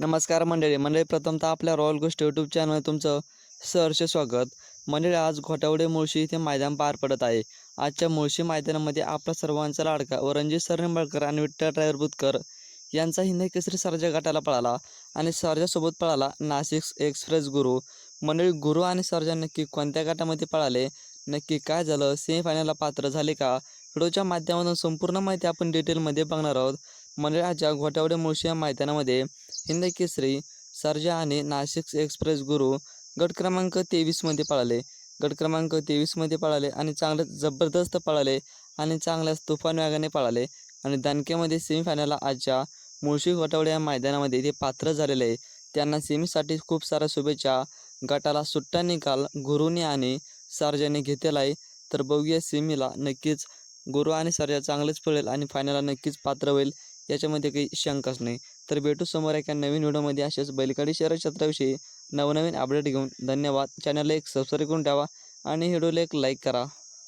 नमस्कार मंडळी मंडळी प्रथमतः आपल्या रॉयल गोष्ट यूट्यूब चॅनल तुमचं सहर्ष स्वागत. मंडळी आज घोटावडे मुळशी इथे मैदान पार पडत आहे. आजच्या मुळशी मैदानामध्ये आपला सर्वांचा लाडका व रणजित सरनिंबळकर आणि विठ्ठल ड्रायव्हर बुतकर यांचा हिंद केसरी सर्जा गटाला पळाला आणि सर्जासोबत पळाला नाशिक एक्सप्रेस गुरु. मंडळी गुरु आणि सर्जा नक्की कोणत्या गटामध्ये पळाले? नक्की काय झालं? सेमीफायनलला पात्र झाले का? व्हिडिओच्या माध्यमातून संपूर्ण माहिती आपण डिटेलमध्ये बघणार आहोत. मंडळी आजच्या घोटावडे मुळशी या मैदानामध्ये हिंद केसरी सर्जा आणि नाशिक एक्सप्रेस गुरु गट क्रमांक तेवीसमध्ये पळाले. गट क्रमांक तेवीसमध्ये पळाले आणि चांगले जबरदस्त पळाले आणि चांगल्याच तुफान वेगाने पळाले आणि दणक्यामध्ये सेमीफायनलला आजच्या मुळशी घोटावडे या मैदानामध्ये ते पात्र झालेले. आहे त्यांना सेमीसाठी खूप साऱ्या शुभेच्छा. गटाला सुट्टा निकाल गुरुने आणि सर्जाने घेतलेला आहे तर बघूया सेमीला नक्कीच गुरु आणि सर्जा चांगलेच पळेल आणि फायनलला नक्कीच पात्र होईल. याच्यामध्ये काही शंकाच नाही. तर भेटू समोर एका नवीन व्हिडिओमध्ये अशाच बैलगाडी शहर क्षेत्राविषयी नवनवीन अपडेट घेऊन. धन्यवाद. चॅनलला एक सबस्क्राईब करून ठेवा आणि व्हिडिओला एक लाईक करा.